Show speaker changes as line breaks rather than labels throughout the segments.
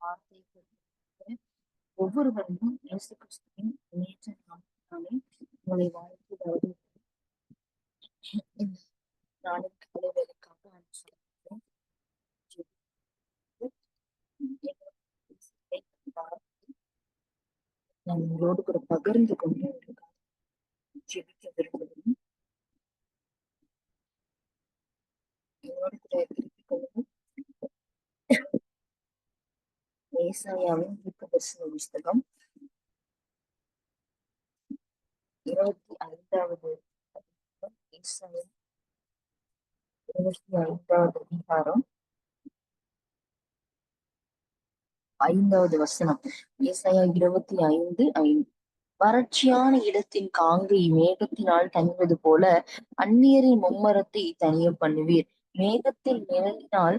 வார்த்தை ஒவ்வொருவரையும் இயேசு கிறிஸ்துவின் நேற்று நாளினாலே உங்களை வாழ்த்து வருவது இந்த நாளின் காலை வேலைக்காக நான் சொல்கிறேன் நான் உங்களோடு கூட பகிர்ந்து கொண்டு ஜெபிக்க விரும்புகிறேன். என்னோடு கூட திருப்பிக் கொள்ளுங்கள் ஏசாயாவின் தீர்க்கதரிசன புஸ்தகம் இருபத்தி ஐந்தாவது ஏசாயா இருபத்தி ஐந்தாவது அதிகாரம் ஐந்தாவது வசனம் ஏசாயா இருபத்தி ஐந்து ஐந்து வறட்சியான இடத்தின் காங்கை மேகத்தினால் தணிவது போல அந்நியரின் மும்மரத்தை தனிய பண்ணுவீர் மேகத்தின் நிழலினால்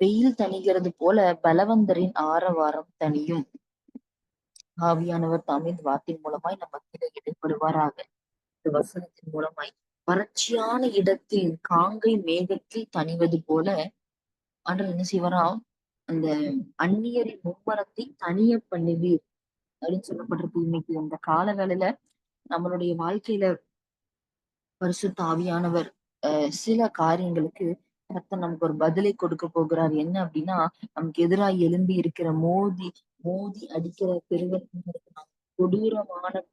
வெயில் தணிகிறது போல பலவந்தரின் ஆரவாரம் தனியும் ஆவியானவர் தமிழ் வார்த்தையின் மூலமாய் நம்ம கீழே இடைப்படுவாராக. இந்த வசனத்தின் மூலமாய் வறட்சியான இடத்தில் காங்கை மேகத்தில் தணிவது போல ஆண்டவர் என்ன செய்வாராம் அந்த அந்நியரின் மும்மரத்தை தனிய பண்ணுவீர் அப்படின்னு சொல்லப்பட்டிருக்கு இன்னைக்கு. அந்த கால வேலையில நம்மளுடைய வாழ்க்கையில பரிசுத்த ஆவியானவர் அஹ் சில காரியங்களுக்கு கர்த்தர் நமக்கு ஒரு பதிலை கொடுக்க போகிறார். என்ன அப்படின்னா நமக்கு எதிராக எழும்பி இருக்கிற மோதி மோதி அடிக்கிற பெருவெள்ளம் இருக்கலாம் கொடூரமான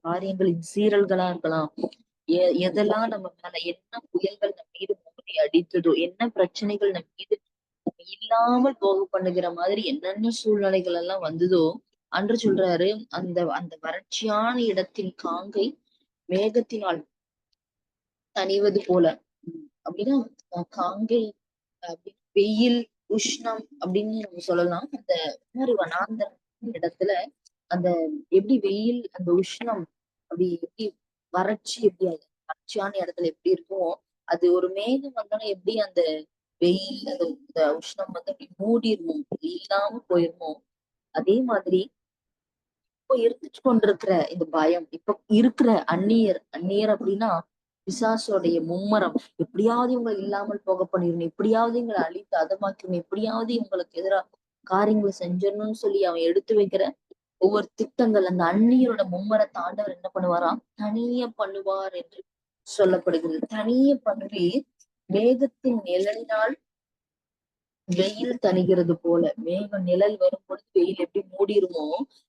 காரியங்களின் சீரல்களா இருக்கலாம். எ- எதெல்லாம் நம்ம மேல என்ன புயல்கள் நம்ம மீது மோதி அடித்ததோ என்ன பிரச்சனைகள் நம்ம மீது நம்ம இல்லாமல் போக பண்ணுகிற மாதிரி என்னென்ன சூழ்நிலைகள் எல்லாம் வந்ததோ அன்று சொல்றாரு அந்த அந்த வறட்சியான இடத்தின் காங்கை மேகத்தினால் தணிவது போல. அப்படின்னா காங்கை வெயில் உஷ்ணம் அப்படின்னு நம்ம சொல்லலாம். அந்த ஒரு வனாந்தர இடத்துல அந்த எப்படி வெயில் அந்த உஷ்ணம் அப்படி எப்படி வறட்சி எப்படி அது வறட்சியான இடத்துல எப்படி இருக்கும் அது ஒரு மேகம் வந்தோன்னா எப்படி அந்த வெயில் அந்த இந்த உஷ்ணம் வந்து அப்படி மூடிருமோ இல்லாம போயிருமோ அதே மாதிரி இப்போ இருந்துட்டு கொண்டிருக்கிற இந்த பயம் இப்ப இருக்கிற அந்நியர் அந்நியர் அப்படின்னா பிசாசோடைய மும்மரம். எப்படியாவது இவங்களை இல்லாமல் போக பண்ணிடணும் எப்படியாவது இவங்களை அழித்து அதமாக்கணும் எப்படியாவது இவங்களுக்கு எதிராக காரியங்களை செஞ்சிடணும்னு சொல்லி அவன் எடுத்து வைக்கிற ஒவ்வொரு திட்டங்கள் அந்த அந்நியரோட மும்மரத்தை ஆண்டவர் என்ன பண்ணுவாராம் தனிய பண்ணுவார் என்று சொல்லப்படுகிறது. தனிய பண்ணுவீர் வேகத்தின் நிழலினால் வெயில் தணிகிறது போல. மேகம் நிழல் வரும் பொழுது வெயில் எப்படி மூடிருமோ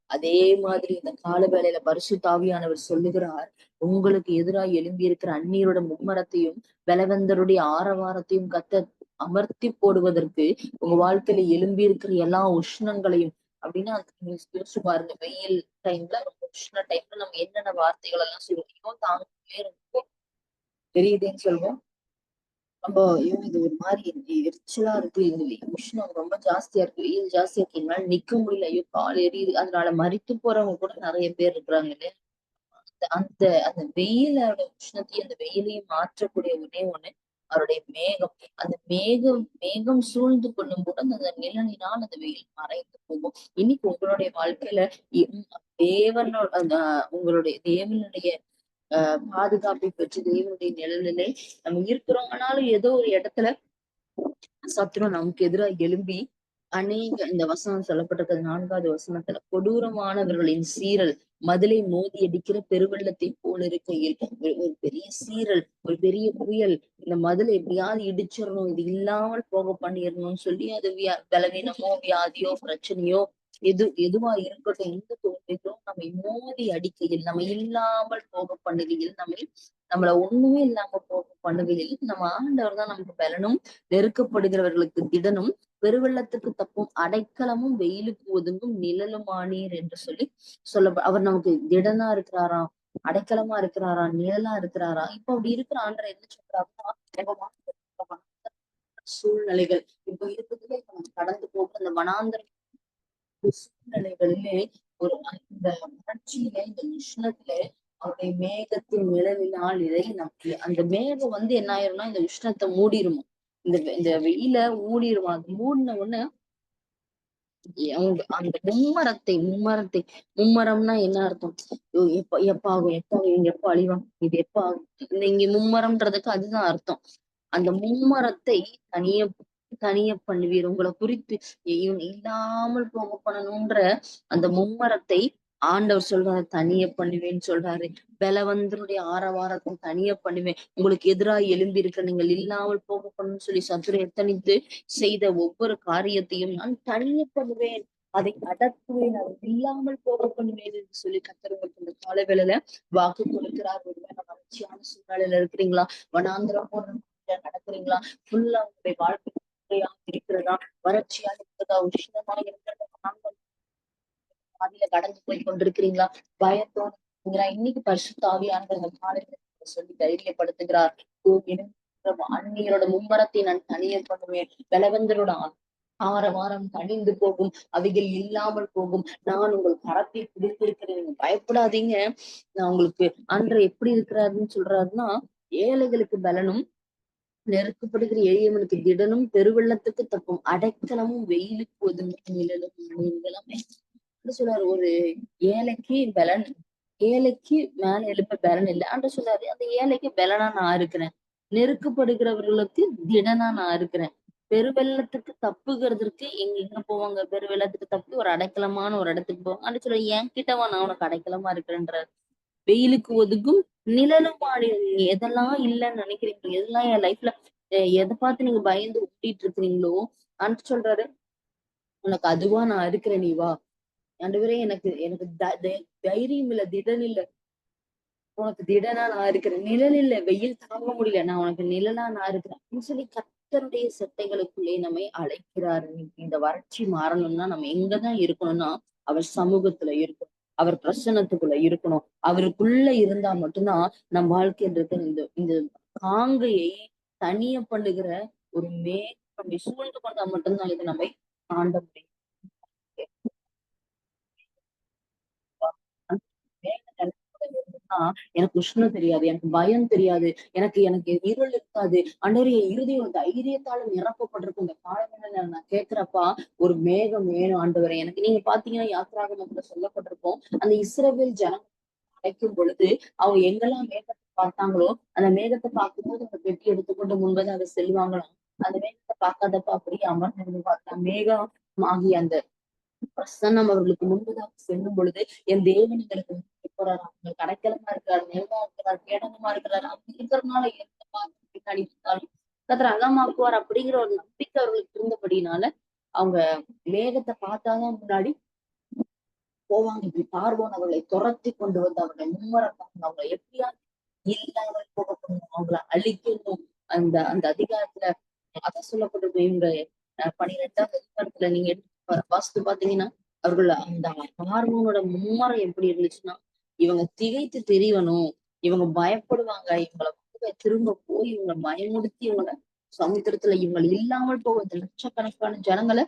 அதே மாதிரி இந்த கால வேலையில பரிசு தாவியானவர் சொல்லுகிறார் உங்களுக்கு எதிராக எழும்பி இருக்கிற அந்நியரோட மும்மரத்தையும் பலவந்தருடைய ஆரவாரத்தையும் கத்த அமர்த்தி போடுவதற்கு உங்க வாழ்க்கையில எழும்பி இருக்கிற எல்லா உஷ்ணங்களையும் அப்படின்னா நீங்க யோசிச்சு பாருங்க வெயில் டைம்ல ரொம்ப உஷ்ண டைம்ல நம்ம என்னென்ன வார்த்தைகள் எல்லாம் சொல்லுவோம் ஐயோ தாங்கவே ரொம்ப தெரியுதுன்னு சொல்லுவோம் ரொம்ப ஐயோ இது ஒரு மாதிரி எரிச்சலா இருக்கு. உஷ்ணம் ரொம்ப ஜாஸ்தியா இருக்கு. வெயில் ஜாஸ்தியா இருக்கு. எங்களால நிக்க முடியல. ஐயோ கால் எரியுது. அதனால மறித்து போறவங்க கூட நிறைய பேர் இருக்கிறாங்க இல்லையா? அந்த அந்த வெயிலோட உஷ்ணத்தையும் அந்த வெயிலையும் மாற்றக்கூடிய ஒரே ஒண்ணு அவருடைய மேகம். அந்த மேகம் மேகம் சூழ்ந்து கொள்ளும் போது அந்த நிழலினால் அந்த வெயில் மறைந்து போகும். இன்னைக்கு உங்களுடைய வாழ்க்கையில தேவனோட அந்த உங்களுடைய தேவனுடைய ஆஹ் பாதுகாப்பை பெற்று தேவனுடைய நிழலிலே நம்ம இருக்கிறோம் ஆனாலும் ஏதோ ஒரு இடத்துல சத்துரு நமக்கு எதிராக எழும்பி அநேக இந்த வசனம் சொல்லப்பட்டிருக்கிறது நான்காவது வசனத்துல கொடூரமானவர்களின் சீரல் மதிலை மோதி அடிக்கிற பெருவெள்ளத்தை போல இருக்கையில் ஒரு ஒரு பெரிய சீரல் ஒரு பெரிய புயல் இந்த மதிலை எப்படியாவது இடிச்சிடணும் இது இல்லாமல் போக பண்ணிடணும்னு சொல்லி அது வியா- பலவீனமோ வியாதியோ பிரச்சனையோ எது எதுவா இருக்கட்டும் எந்த தோல்விகளோ நம்ம மோதி அடிக்கையில் நம்ம இல்லாமல் போக பண்ணுகையில் நம்ம நம்மள ஒண்ணுமே இல்லாம போக பண்ணுகையில் நம்ம ஆண்டவர் தான் நமக்கு பலனும் நெருக்கப்படுகிறவர்களுக்கு திடனும் பெருவெள்ளத்துக்கு தப்பும் அடைக்கலமும் வெயிலுக்கு ஒதுங்கும் நிழலுமானீர் என்று சொல்லி சொல்ல அவர் நமக்கு திடனா இருக்கிறாராம் அடைக்கலமா இருக்கிறாரா நிழலா இருக்கிறாரா? இப்ப அப்படி இருக்கிற ஆண்டரை என்ன சொல்றாருன்னா சூழ்நிலைகள் இப்ப இருக்கிறதுல இப்ப நம்ம கடந்து போகிற அந்த வனாந்தர சூழ்நிலைகளிலே ஒரு இந்த உணர்ச்சியிலே இந்த உஷ்ணத்திலே அவருடைய மேகத்தின் நிழலினால் இதை நமக்கு அந்த மேகம் வந்து என்ன ஆயிரும்னா இந்த உஷ்ணத்தை மூடிருமா. இந்த இந்த வெயில மூடிருமா. அது மூடின உடனே அவங்க அந்த மும்மரத்தை மும்மரத்தை மும்மரம்னா என்ன அர்த்தம்? எப்ப எப்ப ஆகும் எப்ப ஆகும் இவங்க எப்ப அழிவாங்க இது எப்ப ஆகும்? இந்த இங்க மும்மரம்ன்றதுக்கு அதுதான் அர்த்தம். அந்த மும்மரத்தை தனிய தனிய பண்ணுவீர். உங்களை குறித்து இவன் இல்லாமல் போக பண்ணணும்ன்ற அந்த மும்மரத்தை ஆண்டவர் சொல்றாரு தனிய பண்ணுவேன்னு சொல்றாரு. பலவந்தருடைய ஆரவாரத்தை தனிய பண்ணுவேன். உங்களுக்கு எதிராக எழும்பி இருக்க நீங்கள் இல்லாமல் போக பண்ணணும்னு சொல்லி சத்துரை எத்தனித்து செய்த ஒவ்வொரு காரியத்தையும் நான் தனிய பண்ணுவேன். அதை அடக்குவேன். அதை இல்லாமல் போக பண்ணுவேன் என்று சொல்லி கத்தருக்கு இந்த கால வேலையில வாக்கு கொடுக்கிறார். ஒருவேளை வளர்ச்சியான சூழ்நிலையில இருக்கிறீங்களா? வனாந்திரம் போன நடக்கிறீங்களா? ஃபுல்லா உங்களுடைய வாழ்க்கை இருக்கிறதா? வறட்சியா இருக்கிறதா? உஷ்ணமா இருக்கிறதா? பாதியில கடந்து போய் கொண்டிருக்கிறீங்களா? பயத்தோடு இன்னைக்கு பரிசுத்தாவியானவர்கள் காலையில சொல்லி தைரியப்படுத்துகிறார். அந்நியரோட மும்மரத்தை நான் தனிய பண்ணுவேன். பலவந்தரோட ஆரவாரம் தணிந்து போகும். அவைகள் இல்லாமல் போகும். நான் உங்கள் கரத்தை பிடித்திருக்கிறேன். பயப்படாதீங்க. நான் உங்களுக்கு அன்று எப்படி இருக்கிறாருன்னு சொல்றாருன்னா ஏழைகளுக்கு பலனும் நெருக்கப்படுகிற எளியவனுக்கு திடனும் பெருவெள்ளத்துக்கு தப்பும். அடைக்கலமும் வெயிலுக்கு ஒதுங்கும் நிழலும் எல்லாமே சொல்றாரு ஒரு ஏழைக்கு பலன் ஏழைக்கு மேல எழுப்ப பலன் இல்லை. அன்று சொல்றாரு அந்த ஏழைக்கு பலனா நான் இருக்கிறேன். நெருக்கப்படுகிறவர்களுக்கு திடனா நான் இருக்கிறேன். பெருவெள்ளத்துக்கு தப்புகிறதுக்கு எங்க எங்க போவாங்க? பெருவெள்ளத்துக்கு தப்பு ஒரு அடைக்கலமான ஒரு இடத்துக்கு போவாங்க அன்று சொல்ல என் கிட்டவா நான் உனக்கு அடைக்கலமா இருக்கிறேன்றாரு. வெயிலுக்கு ஒதுக்கும் நிழலும் எதெல்லாம் இல்லைன்னு நினைக்கிறீங்க எதெல்லாம் என் லைஃப்ல எதை பார்த்து நீங்க பயந்து ஒட்டிட்டு இருக்கிறீங்களோ அன்று சொல்றாரு உனக்கு அதுவா நான் இருக்கிறேன் நீ வா. ஆண்டவரே எனக்கு எனக்கு தைரியம் இல்ல திடன் இல்ல. உனக்கு திடனா நான் இருக்கிறேன் நிழல் இல்ல வெயில் தாங்க முடியல. நான் உனக்கு நிழலா நான் இருக்கிறேன் அப்படின்னு சொல்லி கத்தருடைய சட்டைகளுக்குள்ளே நம்மை அழைக்கிறாரு. இந்த வறட்சி மாறணும்னா நம்ம எங்கதான் இருக்கணும்னா அவர் சமூகத்துல இருக்கணும். அவர் பிரசனத்துக்குள்ள இருக்கணும். அவருக்குள்ள இருந்தா மட்டும்தான் நம் வாழ்க்கைன்றது இந்த இந்த காங்கையை தனிய பண்ணுகிற ஒரு மே சூழ்ந்து கொண்டா மட்டும்தான் இது நம்மை தாண்ட முடியும். எனக்கு உஷ்ணம் தெரியாது எனக்கு பயம் தெரியாது எனக்கு எனக்கு இருள் இருக்காது. அன்றைய இறுதியும் தைரியத்தால நிரப்பப்பட்டிருக்கும் இந்த காலங்களை நான் கேட்கிறப்பா ஒரு மேகம் வேணும் ஆண்டவரை. எனக்கு நீங்க பாத்தீங்கன்னா யாத்ராகமத்துல சொல்லப்பட்டிருக்கோம் அந்த இஸ்ரவேல் ஜனம் அழைக்கும் பொழுது அவங்க எங்கெல்லாம் மேகத்தை பார்த்தாங்களோ அந்த மேகத்தை பார்க்கும்போது அந்த பெட்டி எடுத்துக்கொண்டு முன்பதாக செல்வாங்களாம். அந்த மேகத்தை பார்க்காதப்ப அப்படியே அமர்ந்து பார்த்தா மேகம் ஆகிய அந்த பிரசன்னம் அவர்களுக்கு முன்பதாக செல்லும் பொழுது என் தேவன் எங்களுக்கு போறாரு. அவங்களுக்கு அடைக்கலமா இருக்கிறார் நேரமா இருக்கிறார் கேடகமா இருக்கிறார். அவங்க இருக்கிறதுனால எந்த பின்னாடி இருந்தாலும் கத்திர அகமாக்குவார் அப்படிங்கிற ஒரு நம்பிக்கை அவர்களுக்கு இருந்தபடினால அவங்க மேகத்தை பார்த்தாதான் முன்னாடி போவாங்க. இப்படி பார்வோன் அவர்களை துரத்தி கொண்டு வந்து அவர்களை மும்மரப்பாங்க அவங்களை எப்படியா இல்லாமல் போகணும் அவங்களை அழிக்கணும். அந்த அந்த அதிகாரத்துல அத சொல்லப்பட்டிருக்கும். இவங்க பனிரெண்டாவது அதிகாரத்துல நீங்க எடுத்து வாஸ்து பாத்தீங்கன்னா அவர்கள் அந்த பார்வோனோட மும்மரம் எப்படி இருந்துச்சுன்னா இவங்க திகைத்து தெரியணும் இவங்க பயப்படுவாங்க இவங்களை திரும்ப போய் இவங்க பயமுடுத்தி இவங்களை சமுத்திரத்துல இவங்க இல்லாமல் போவது லட்சக்கணக்கான ஜனங்களை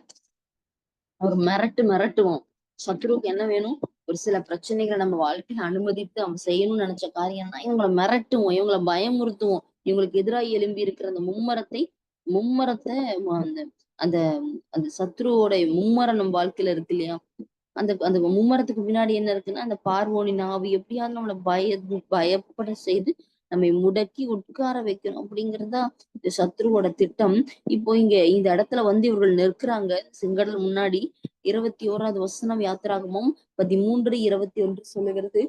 அவர் மிரட்டு மிரட்டுவோம். சத்ருவுக்கு என்ன வேணும்? ஒரு சில பிரச்சனைகளை நம்ம வாழ்க்கையில அனுமதித்து அவன் செய்யணும்னு நினைச்ச காரியம் தான் இவங்களை மிரட்டுவோம் இவங்களை பயமுறுத்துவோம். இவங்களுக்கு எதிராக எழும்பி இருக்கிற அந்த மும்மரத்தை மும்மரத்தை அந்த அந்த அந்த சத்ருவோட மும்மரம் நம்ம வாழ்க்கையில இருக்கு இல்லையா? அந்த அந்த மும்மரத்துக்கு பின்னாடி என்ன இருக்குன்னா அந்த பார்வோனின் ஆவி எப்படியாவது நம்மளை பய பயப்பட செய்து நம்மை முடக்கி உட்கார வைக்கணும் அப்படிங்கறதுதான் இந்த சத்ருவோட திட்டம். இப்போ இங்க இந்த இடத்துல வந்து இவர்கள் நிற்கிறாங்க. செங்கடல் முன்னாடி இருபத்தி ஓராவது வசனம் யாத்திராகமும் பதிமூன்று இருபத்தி ஒன்று சொல்லுகிறது.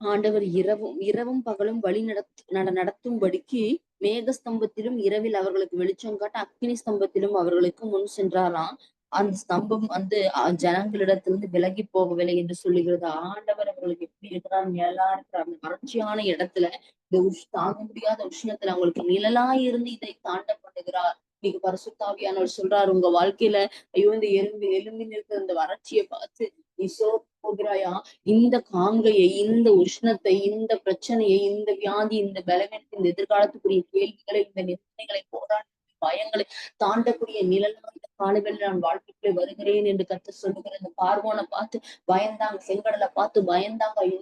ஆண்டவர் இரவும் இரவும் பகலும் வழி நட நடத்தும்படிக்கு மேகஸ்தம்பத்திலும் இரவில் அவர்களுக்கு வெளிச்சம் காட்ட அக்னி ஸ்தம்பத்திலும் அவர்களுக்கு முன் சென்றாராம். அந்த ஸ்தம்பம் வந்து ஜனங்களிடத்திலிருந்து விலகி போகவில்லை என்று சொல்லுகிறது. ஆண்டவர் அவர்களுக்கு எப்படி இருக்கிறார்? நிழலா இருக்கிறார். அந்த வறட்சியான இடத்துல இந்த உஷ் தாங்க முடியாத உஷ்ணத்துல அவங்களுக்கு நிழலா இருந்து இதை தாண்ட பண்ணுகிறார். இன்னைக்கு பரிசுத்தாவியானவர் சொல்றாரு உங்க வாழ்க்கையில ஐயோ இந்த எலும்பு எலும்பி நிற்கிற இந்த வறட்சியை பார்த்து நீ சோ போகிறாயா? இந்த காங்கையை இந்த உஷ்ணத்தை இந்த பிரச்சனையை இந்த வியாதி இந்த பலவீனத்தை இந்த எதிர்காலத்துக்குரிய கேள்விகளை இந்த நிபந்தனைகளை போராட்ட பயங்களை தாண்டக்கூடிய நிழலான இந்த காலங்களில் நான் வாழ்க்கைக்குள்ளே வருகிறேன் என்று கத்து சொல்லுகிற இந்த பார்வோனை பார்த்து பயந்தாங்க செங்கடலை பார்த்து பயந்தாங்க. ஐயோ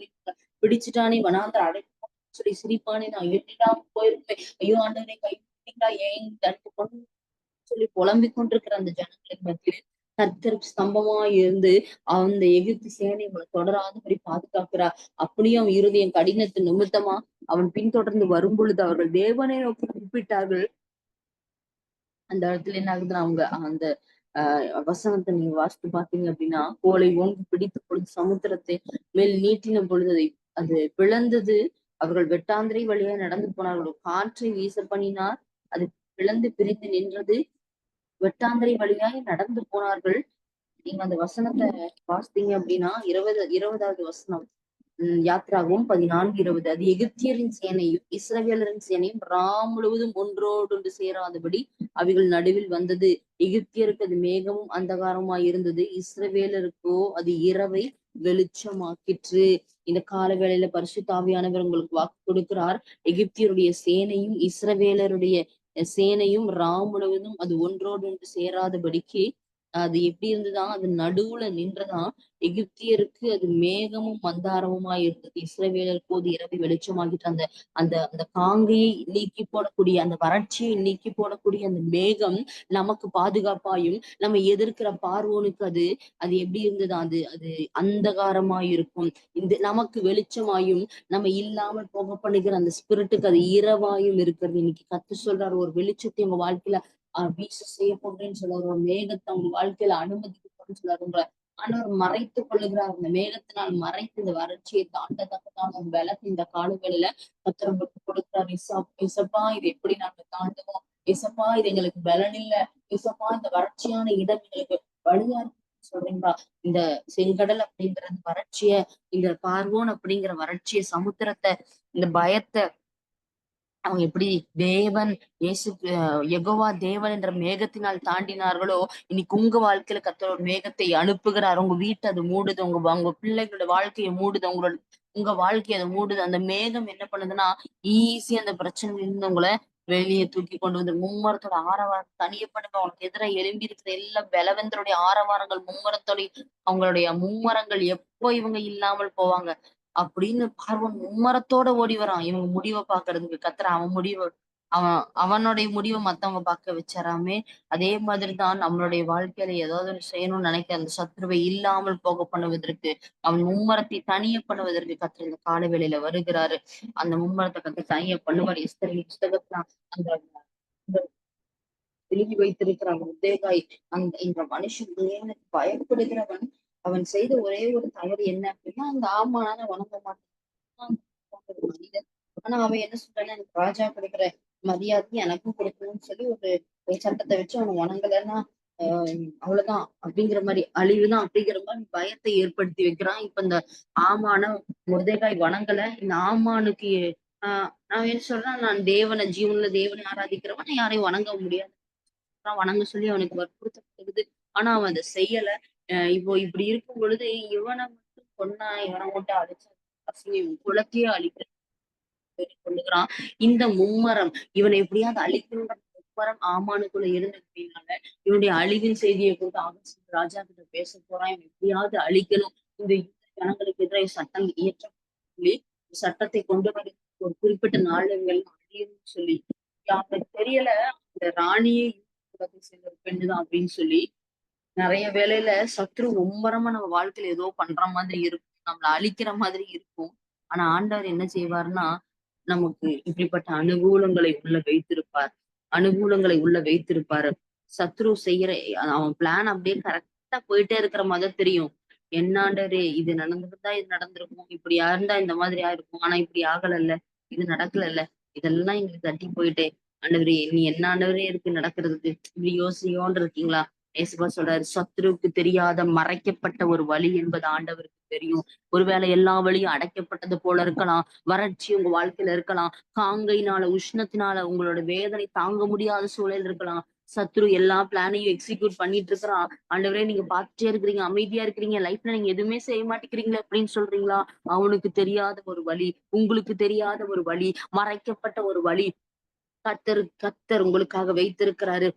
பிடிச்சிட்டானே வனாந்தர் அடைப்பு சொல்லி சிரிப்பானே நான் எட்டிடாம போயிருப்பேன். ஐயோ ஆண்டவரை கை ஏன் தடுப்பு கொண்டு சொல்லி புலம்பிக் கொண்டிருக்கிற அந்த ஜனங்களின் மத்தியில் கர்த்தர் ஸ்தம்பமா இருந்து அந்த எகிப்து சேனை உங்களை தொடராதபடி பாதுகாக்கிறா அப்படியும் இருதயம் கடினத்து நிமித்தமா அவன் பின்தொடர்ந்து வரும் பொழுது அவர்கள் தேவனை நோக்கி குறிப்பிட்டார்கள்
அந்த இடத்துல என்ன ஆகுதுன்னா அவங்க அந்த ஆஹ் வசனத்தை நீங்க வாசித்து பாத்தீங்க அப்படின்னா கோலை ஓங்கி பிடித்த பொழுது சமுத்திரத்தை மேல் நீட்டின பொழுது அதை அது பிளந்தது. அவர்கள் வெட்டாந்திரை வழியா நடந்து போனார்கள். காற்றை வீச பண்ணினார் அது பிளந்து பிரிந்து நின்றது. வெட்டாந்தரை வழியாய் நடந்து போனார்கள். நீங்க அந்த வசனத்தை வாசித்தீங்க அப்படின்னா இருபது இருபதாவது வசனம். உம் யாத்ராகவும் பதினான்கு இருபது. அது எகிப்தியரின் சேனையும் இஸ்ரவேலரின் சேனையும் ராம் முழுவதும் ஒன்றோடொன்று சேராதபடி அவைகள் நடுவில் வந்தது. எகிப்தியருக்கு அது மேகமும் அந்தகாரமாய் இருந்தது. இஸ்ரவேலருக்கோ அது இரவை வெளிச்சமாக்கிற்று. இந்த கால வேளையில பரிசுத்தாவியானவர் உங்களுக்கு வாக்கு கொடுக்கிறார். எகிப்தியருடைய சேனையும் இஸ்ரவேலருடைய சேனையும் ராம் முழுவதும் அது ஒன்றோடொன்று சேராதபடிக்கு அது எப்படி இருந்ததுதான் அது நடுவுல நின்றுதான் எகிப்தியருக்கு அது மேகமும் மந்தாரமுமா இருந்தது. இஸ்ரவேலருக்கு போது இரவு வெளிச்சமாகிட்டு அந்த அந்த அந்த காங்கையை நீக்கி போடக்கூடிய அந்த வறட்சியை நீக்கி போடக்கூடிய அந்த மேகம் நமக்கு பாதுகாப்பாயும் நம்ம எதிர்க்கிற பார்வோனுக்கு அது அது எப்படி இருந்தது அது அது அந்தகாரமாய் இருக்கும். இந்த நமக்கு வெளிச்சமாயும் நம்ம இல்லாமல் போக பண்ணுகிற அந்த ஸ்பிரிட்டுக்கு அது இரவாயும் இருக்கிறது. இன்னைக்கு கத்து சொல்றாரு ஒரு வெளிச்சத்தை உங்க வாழ்க்கையில ஆஹ் வீச செய்ய போகிறேன்னு சொல்லுவார். ஒரு மேகத்தை அவங்க வாழ்க்கையில அனுமதிக்கணும்னு சொல்றாரு உங்களை ஆனவர் மறைத்து கொள்ளுகிறார். அந்த மேகத்தினால் மறைத்து இந்த வறட்சியை தாண்டத்தக்கதான ஒரு விளக்கு இந்த காலங்களில கத்தர் உங்களுக்கு கொடுக்கிறார். இசா இசப்பா இது எப்படி நாங்க தாண்டுவோம்? இசப்பா இது எங்களுக்கு பலன் இல்ல. இசப்பா இந்த வறட்சியான இடம் எங்களுக்கு வழியா இருக்கு சொல்றீங்களா? இந்த செங்கடல் அப்படிங்கிற அந்த வறட்சிய இந்த பார்வோன் அப்படிங்கிற வறட்சிய சமுத்திரத்தை இந்த பயத்தை அவங்க எப்படி தேவன் இயேசு எகோவா தேவன் என்ற மேகத்தினால் தாண்டினார்களோ இன்னைக்கு உங்க வாழ்க்கையில கத்தரோட மேகத்தை அனுப்புகிறார். உங்க வீட்டை அது மூடுது உங்க உங்க பிள்ளைகளோட வாழ்க்கையை மூடுது உங்களோட உங்க வாழ்க்கையை அதை மூடுது. அந்த மேகம் என்ன பண்ணுதுன்னா ஈஸியா அந்த பிரச்சனையில இருந்து உங்களை வெளியே தூக்கி கொண்டு வந்து மும்மரத்தோட ஆரவாரம் தனியப்படுங்க. அவனுக்கு எதிராக எழும்பி இருக்கிற எல்லா பலவந்தருடைய ஆரவாரங்கள் மும்மரத்தோட அவங்களுடைய மும்மரங்கள் எப்போ இவங்க இல்லாமல் போவாங்க? அப்படின்னு பார்வன் மும்மரத்தோட ஓடி வரான். இவங்க முடிவை பாக்குறதுக்கு கத்துற அவன் முடிவை அவன் அவனுடைய முடிவை மத்தவங்க பார்க்க வச்சாராமே அதே மாதிரிதான் நம்மளுடைய வாழ்க்கையில ஏதாவது செய்யணும்னு நினைக்கிற அந்த சத்ருவை இல்லாமல் போக பண்ணுவதற்கு அவன் மும்மரத்தை தனிய பண்ணுவதற்கு கத்திர இந்த கால வேளையில வருகிறாரு. அந்த மும்மரத்தை கத்து தனிய பண்ணுவார். எஸ்தரின் புஸ்தகத்துல அந்த எழுதி வைத்திருக்கிறான் உத்தேகாய் அந்த இந்த மனுஷன் பயப்படுகிறவன்? அவன் செய்த ஒரே ஒரு தவறு என்ன அப்படின்னா அந்த ஆமானான வணங்க மாட்டான் மனிதன் ஆனா அவன் என்ன சொல்றான் எனக்கு ராஜா கொடுக்குற மரியாதை எனக்கும் கொடுக்கணும்னு சொல்லி ஒரு சட்டத்தை வச்சு அவன் வணங்கலைன்னா ஆஹ் அவ்வளவுதான். அப்படிங்கிற மாதிரி அழிவுதான் அப்படிங்கிற மாதிரி பயத்தை ஏற்படுத்தி வைக்கிறான். இப்ப இந்த ஆமான முருதேகாய் வணங்கல. இந்த ஆமானுக்கு ஆஹ் நான் என்ன சொல்றேன் நான் தேவனை ஜீவன்ல தேவனை ஆராதிக்கிறவன் யாரையும் வணங்க முடியாது. வணங்க சொல்லி அவனுக்கு வற்புறுத்தப்படுது ஆனா அவன் அதை செய்யல. இப்போ இப்படி இருக்கும் பொழுது இவனை மட்டும் கொன்னா இவனை மட்டும் அழிச்சா குலத்தையே அழிக்க கொள்ளுகிறான். இந்த மும்மரம் இவனை எப்படியாவது அழிக்கணுன்ற மும்மரம் ஆமானுக்குள்ள இருந்ததுனால இவனுடைய அழிவின் செய்தியை கொடுத்து ஆகஸ்ட் ராஜா கிட்ட பேச போறான். இவன் எப்படியாவது அழிக்கணும். இந்த ஜனங்களுக்கு எதிராக சட்டம் இயற்ற சொல்லி சட்டத்தை கொண்டு வர ஒரு குறிப்பிட்ட நாளுங்கள் அழியும்னு சொல்லி. அவனுக்கு தெரியல. அந்த ராணியை சேர்ந்த ஒரு பெண்ணுதான் அப்படின்னு சொல்லி நிறைய வேலையில சத்ரு ரொம்ப ரொம்ப நம்ம வாழ்க்கையில ஏதோ பண்ற மாதிரி இருக்கும். நம்மள அழிக்கிற மாதிரி இருக்கும். ஆனா ஆண்டவர் என்ன செய்வார்னா நமக்கு இப்படிப்பட்ட அனுகூலங்களை உள்ள வைத்திருப்பார். அனுகூலங்களை உள்ள வைத்திருப்பாரு. சத்ரு செய்யற அவன் பிளான் அப்படியே கரெக்டா போயிட்டே இருக்கிற மாதிரி தெரியும். என்னாண்டரே இது நடந்திருந்தா இது நடந்திருக்கும்? இப்படி இருந்தா இந்த மாதிரி ஆயிருக்கும். ஆனா இப்படி ஆகலல்ல. இது நடக்கலல்ல. இதெல்லாம் எங்களுக்கு தட்டி போயிட்டே. ஆண்டவரே நீ என்ன ஆண்டவரே இருக்கு நடக்கிறதுக்கு? இப்படி யோசியோன்னு இருக்கீங்களா? ஏசுபா சொல்றாரு சத்ருவுக்கு தெரியாத மறைக்கப்பட்ட ஒரு வழி என்பது ஆண்டவருக்கு தெரியும். ஒருவேளை எல்லா வழியும் அடைக்கப்பட்டது போல இருக்கலாம் வறட்சி உங்க வாழ்க்கையில இருக்கலாம் காங்கையினால உஷ்ணத்தினால உங்களோட வேதனை தாங்க முடியாத சூழல் இருக்கலாம். சத்ரு எல்லா பிளானையும் எக்ஸிக்யூட் பண்ணிட்டு இருக்கிறான் ஆண்டவரே நீங்க பார்த்துட்டே இருக்கிறீங்க அமைதியா இருக்கிறீங்க லைஃப்ல நீங்க எதுவுமே செய்ய மாட்டேங்கிறீங்களா அப்படின்னு சொல்றீங்களா? அவனுக்கு தெரியாத ஒரு வழி உங்களுக்கு தெரியாத ஒரு வழி மறைக்கப்பட்ட ஒரு வழி. கத்தர் கத்தர் உங்களுக்காக வைத்திருக்கிறாரு.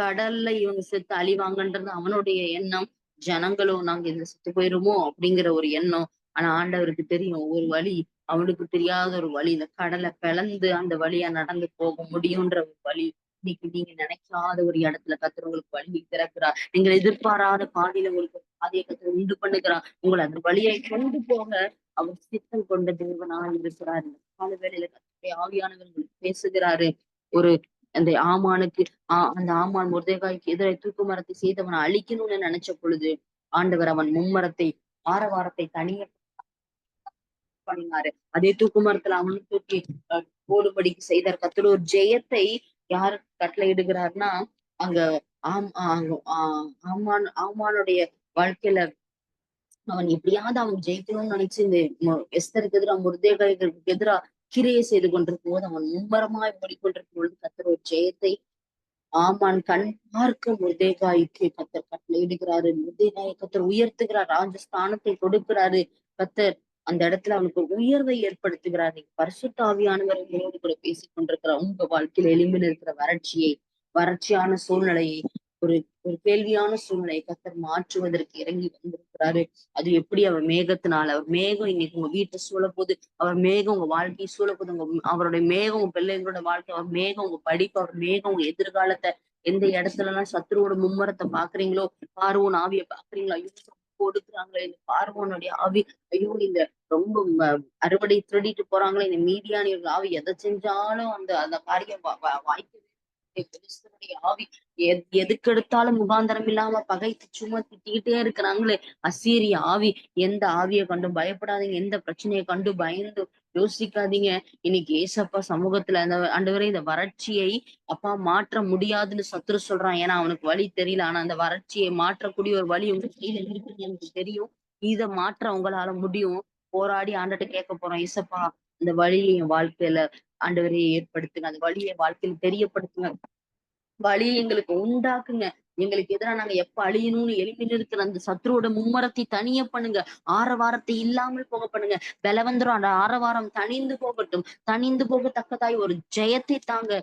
கடல்ல இவங்க செத்து அழிவாங்கன்றது அவனுடைய எண்ணம். ஜனங்களும் நாங்க இதுல செத்து போயிருமோ அப்படிங்கிற ஒரு எண்ணம். ஆனா ஆண்டவருக்கு தெரியும் ஒரு வழி அவனுக்கு தெரியாத ஒரு வழி. இந்த கடலை பிளந்து அந்த வழியா நடந்து போக முடியும்ன்ற ஒரு வழி. இன்னைக்கு நீங்க நினைக்காத ஒரு இடத்துல கத்துற உங்களுக்கு வழி திறக்கிறார். நீங்கள் எதிர்பாராத பாதையில உங்களுக்கு பாதையை கத்துற உண்டு பண்ணுகிறார். உங்களை அந்த வழியை கொண்டு போக அவர் சித்தம் கொண்ட தேவனா இருக்கிறார். கால வேலையில கத்துடைய ஆவியானவர் உங்களுக்கு பேசுகிறாரு. ஒரு அந்த ஆமானுக்கு ஆஹ் அந்த ஆமான் முருதேகாய்க்கு எதிராக தூக்கு மரத்தை செய்தவனை அழிக்கணும்னு நினைச்ச பொழுது ஆண்டவர் அவன் மும்மரத்தை ஆரவாரத்தை தனிய பண்ணினாரு. அதே தூக்கு மரத்துல அவனும் தூக்கி அஹ், போடும்படிக்கு செய்தார். கத்தர் ஒரு ஜெயத்தை யாரு கட்டளையிடுகிறாருன்னா அங்க ஆம் ஆமான் ஆமானுடைய வாழ்க்கையில அவன் எப்படியாவது அவன் ஜெயிக்கணும்னு நினைச்சு இந்த எஸ்தருக்கு எதிராக முருதேகாய்களுக்கு எதிராக கிரியை செய்து கொண்டிருக்கும் போது அவன் மும்மரமாய் மூடிக்கொண்டிருக்கும் பொழுது கத்தர் ஒரு ஜெயத்தை ஆமான் கண் பார்க்க முருதேகாய்க்கு கத்தர் கட்டளையிடுகிறாரு முருதேகாயை கத்தர் உயர்த்துகிறார். ராஜஸ்தானத்தை கொடுக்கிறாரு. கத்தர் அந்த இடத்துல அவனுக்கு உயர்வை ஏற்படுத்துகிறார். நீங்க பரிசுத்தாவியானவர் உங்களோடு கூட பேசிக் கொண்டிருக்கிற உங்க வாழ்க்கையில எளிமையில் இருக்கிற வறட்சியை வறட்சியான சூழ்நிலையை ஒரு ஒரு கேள்வியான சூழ்நிலையை கத்தர் மாற்றுவதற்கு இறங்கி வந்திருக்கிறாரு. அது எப்படி அவர் மேகத்தினால அவர் மேகம் இன்னைக்கு உங்க வீட்டை சூழ அவர் மேகம் உங்க வாழ்க்கையை சூழ உங்க அவருடைய மேகம் உங்க பிள்ளைங்களோட வாழ்க்கை அவர் மேகம் உங்க படிப்பு அவர் மேகம் உங்க எதிர்காலத்தை எந்த இடத்துல எல்லாம் சத்ருவோட மும்மரத்தை பாக்குறீங்களோ பார்வோன் ஆவியை பாக்குறீங்களோ ஐயோ கொடுக்குறாங்களே இந்த பார்வோனுடைய ஆவி ஐயோ இந்த ரொம்ப அறுவடை திருடிட்டு போறாங்களே இந்த மீதியான ஆவி எதை செஞ்சாலும் அந்த அந்த காரியம் வாய்க்கவே பெலிஸ்தருடைய ஆவி எதுக்கெடுத்தாலும் எதுக்கு எடுத்தாலும் முகாந்தரம் இல்லாம பகைத்து சும்மா திட்டிக்கிட்டே இருக்கிறாங்களே. அசீரிய ஆவி எந்த ஆவியை கண்டு பயப்படாதீங்க எந்த பிரச்சனையை கண்டு பயந்து யோசிக்காதீங்க. இன்னைக்கு ஏசப்பா சமூகத்துல அந்த ஆண்டவரை இந்த வறட்சியை அப்பா மாற்ற முடியாதுன்னு சத்துரு சொல்றான். ஏன்னா அவனுக்கு வழி தெரியல. ஆனா அந்த வறட்சியை மாற்றக்கூடிய ஒரு வழி உங்க கையில இருக்குன்னு எனக்கு தெரியும். இதை மாற்ற உங்களால முடியும். போராடி ஆண்டுட்டு கேட்க போறோம். ஏசப்பா இந்த வழியை என் வாழ்க்கையில ஆண்டவரே ஏற்படுத்துங்க. அந்த வழியை வாழ்க்கையில தெரியப்படுத்துங்க. வழியை எங்களுக்கு உண்டாக்குங்க. எங்களுக்கு எதிராக நாங்க எப்ப அழியணும்னு எழுப்பி இருக்கிற அந்த சத்ருவோட மும்மரத்தை தனிய பண்ணுங்க. ஆரவாரத்தை இல்லாமல் போக பண்ணுங்க. பலவந்தரும் அந்த ஆரவாரம் தனிந்து போகட்டும். தனிந்து போகத்தக்கதாய் ஒரு ஜெயத்தை தாங்க.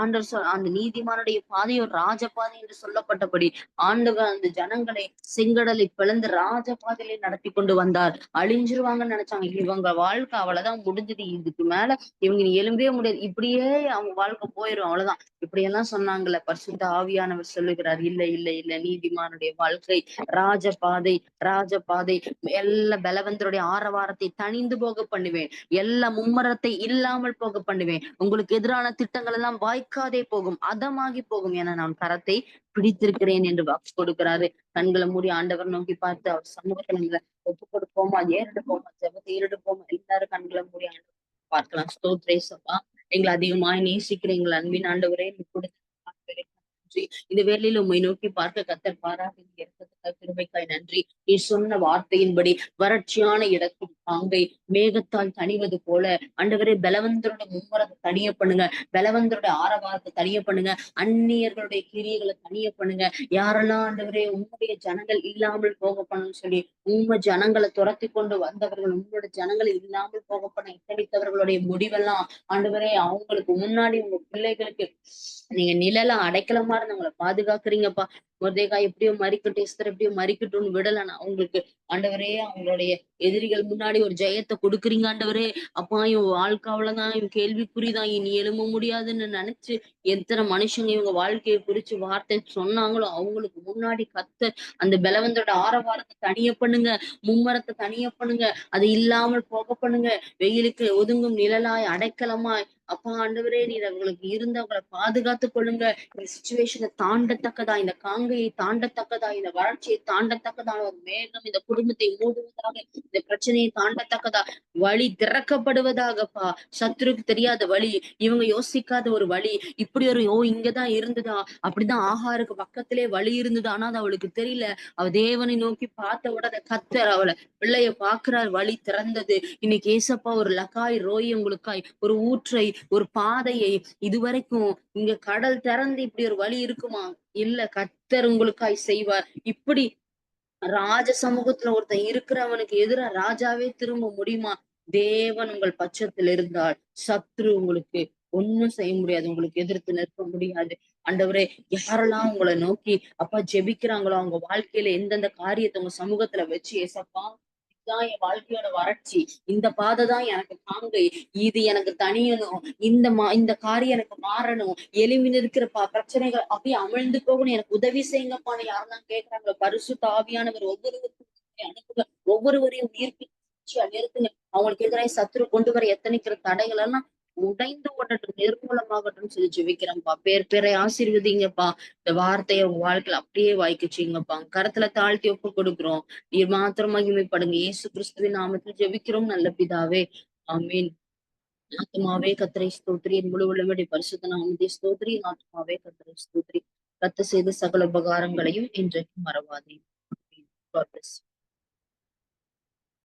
ஆண்டர் சொல் அந்த நீதிமானுடைய பாதை ஒரு ராஜபாதை என்று சொல்லப்பட்டபடி ஆண்டவர் அந்த ஜனங்களை செங்கடலை பிளந்து ராஜபாதையிலே நடத்தி கொண்டு வந்தார். அழிஞ்சிருவாங்கன்னு நினைச்சாங்க. இவங்க வாழ்க்கை அவ்வளவுதான் முடிஞ்சது. இதுக்கு மேல இவங்க எழும்பவே முடியாது. இப்படியே அவங்க வாழ்க்கை போயிரும். அவ்வளவுதான். இப்படியெல்லாம் சொன்னாங்கல்ல பரிசுத்த ஆவியானவர் சொல்லுகிறார் இல்ல இல்ல இல்ல நீதிமானுடைய வாழ்க்கை ராஜபாதை ராஜபாதை எல்லா பலவந்தருடைய ஆரவாரத்தை தணிந்து போக பண்ணுவேன். எல்லா மும்மரத்தை இல்லாமல் போக பண்ணுவேன். உங்களுக்கு எதிரான திட்டங்கள் எல்லாம் வாய்க்காதே போகும் அதமாகி போகும் என நான் கரத்தை பிடித்திருக்கிறேன் என்று வாக்கு கொடுக்கிறாரு. கண்களை மூடி ஆண்டவர் நோக்கி பார்த்து அவர் சமூகத்துல ஒப்பு கொடுப்போமா? ஏறெடுப்போமா? ஜெபத்தை ஏறெடுப்போமா? எல்லாரும் கண்களை மூடி ஆண்டவர் பார்க்கலாம். ஸ்தோத்ரேசப்பா எங்களை அதிகமாய் நேசிக்கிற எங்கள் அன்பின் ஆண்டவரே கொடுத்து நன்றி. இந்த வேலையில உம்மை நோக்கி பார்க்க கத்தர் பாராட்டி இருக்கிறதுக்காக கிருபைக்காய் நன்றி. நீ சொன்ன வார்த்தையின்படி வறட்சியான இடத்தில் பாங்கை மேகத்தால் தணிவது போல. அண்டவரே பலவந்தரோட மும்மரத்தை தனிய பண்ணுங்க பலவந்தரோட ஆரவாரத்தை தனிய பண்ணுங்க அந்நியர்களுடைய கிரியைகளை தனிய பண்ணுங்க யாரெல்லாம் ஆண்டவரே உங்களுடைய ஜனங்கள் இல்லாமல் போக பண்ணணும்னு சொல்லி உண்மை ஜனங்களை துரத்தி கொண்டு வந்தவர்கள் உங்களோட ஜனங்களை இல்லாமல் போக பண்ண எத்தனித்தவர்களுடைய முடிவெல்லாம் ஆண்டவரே அவங்களுக்கு முன்னாடி உங்க பிள்ளைகளுக்கு நீங்க நிழலா அடைக்கலமா அவங்களை பாதுகாக்கிறீங்கப்பா. முருதேகா எப்படியோ மறிக்கட்டும் எஸ்தர் எப்படியோ மறிக்கட்டும்னு விடலண்ணா. அவங்களுக்கு ஆண்டவரே அவங்களுடைய எதிரிகள் முன்னாடி ஒரு ஜெயத்தை கொடுக்குறீங்க ஆண்டவரே. அப்பா இவன் வாழ்க்கை அவ்வளவுதான் இவன் கேள்விக்குறிதான். இனி எழும்ப முடியாதுன்னு நினைச்சு எத்தனை மனுஷங்க இவங்க வாழ்க்கையை குறிச்சு வார்த்தை சொன்னாங்களோ அவங்களுக்கு முன்னாடி கத்த அந்த பலவந்தோட ஆரவாரத்தை தனிய பண்ணுங்க. மும்மரத்தை தனிய பண்ணுங்க. அது இல்லாமல் போக பண்ணுங்க. வெயிலுக்கு ஒதுங்கும் நிழலாய் அடைக்கலமாய் அப்பா ஆண்டவரே நீர் அவங்களுக்கு இருந்து அவங்களை பாதுகாத்து கொள்ளுங்க. இந்த சுச்சுவேஷனை தாண்டத்தக்கதா இந்த காங்கையை தாண்டத்தக்கதா இந்த வறட்சியை தாண்டத்தக்கதான ஒரு மேகம் இந்த குடும்பத்தை மூடுவதாக இந்த பிரச்சனையை தாண்டத்தக்கதா வழி திறக்கப்படுவதாகப்பா. சத்ருக்கு தெரியாத வழி இவங்க யோசிக்காத ஒரு வழி இப்படி ஒரு ஓ இங்கதான் இருந்ததா அப்படிதான் ஆஹாருக்கு பக்கத்திலே வழி இருந்தது ஆனா அது அவளுக்கு தெரியல. அவ தேவனை நோக்கி பார்த்த உடனே கத்தர் அவளை பிள்ளைய பாக்குறார் வழி திறந்தது. இன்னைக்கு ஏசப்பா ஒரு லக்காய் ரோய் உங்களுக்காய் ஒரு ஊற்றை ஒரு பாதையை இதுவரைக்கும் இங்க கடல் திறந்து இப்படி ஒரு வழி இருக்குமா? இல்ல கத்தர் உங்களுக்காய் செய்வார். இப்படி ராஜ சமூகத்துல ஒருத்தன் இருக்கிறவனுக்கு எதிரா ராஜாவே திரும்ப முடியுமா? தேவன் உங்கள் பட்சத்தில் இருந்தால் சத்ரு உங்களுக்கு ஒண்ணும் செய்ய முடியாது. உங்களுக்கு எதிர்த்து நிற்க முடியாது. ஆண்டவரே யாரெல்லாம் உங்களை நோக்கி அப்பா ஜெபிக்கிறாங்களோ அவங்க வாழ்க்கையில எந்தெந்த காரியத்தை உங்க சமூகத்துல வச்சு ஏசப்பா இதுதான் என் வாழ்க்கையோட வறட்சி இந்த பாதை தான் எனக்கு தாங்கு. இது எனக்கு தனியணும். இந்த மா இந்த காரியம் எனக்கு மாறணும். எலும்பின் இருக்கிற ப பிரச்சனைகள் அப்படியே அமிழ்ந்து போகணும். எனக்கு உதவி செய்யுங்கப்பான்னு யாரெல்லாம் கேட்கறாங்களோ. பரிசு தாவியானவர் ஒவ்வொருவருக்கும் அனுப்புங்க. ஒவ்வொருவரையும் உயிர்ப்பிச்சு நிறுத்துங்க. அவங்களுக்கு எதிராக சத்துரு கொண்டு வர எத்தனைக்கிற தடைகள் எல்லாம் உடைந்து ஓடட்டும் நிர்மூலமாகட்டும் சொல்லி ஜெபிக்கிறேன்ப்பா பேர் பேரை ஆசீர்வதிங்கப்பா. இந்த வார்த்தையை உங்க வாழ்க்கையில அப்படியே வாய்க்குச்சிங்கப்பா கரத்துல தாழ்த்தி ஒப்பு கொடுக்கிறோம். நீர் மாத்திரம் மகிமைப்படுங்க. இயேசு கிறிஸ்துவின் நாமத்தில் ஜெபிக்கிறோம் நல்ல பிதாவே. ஆமீன். ஆத்மாவே கத்தரை ஸ்தோத்ரி என் முழு உள்ளவடி பரிசுத்த நாமத்தை ஸ்தோத்ரி ஆத்மாவே கத்தரை ஸ்தோத்ரி ரத்து செய்த சகல உபகாரங்களையும் இன்றைக்கு மறவாதே. God bless you.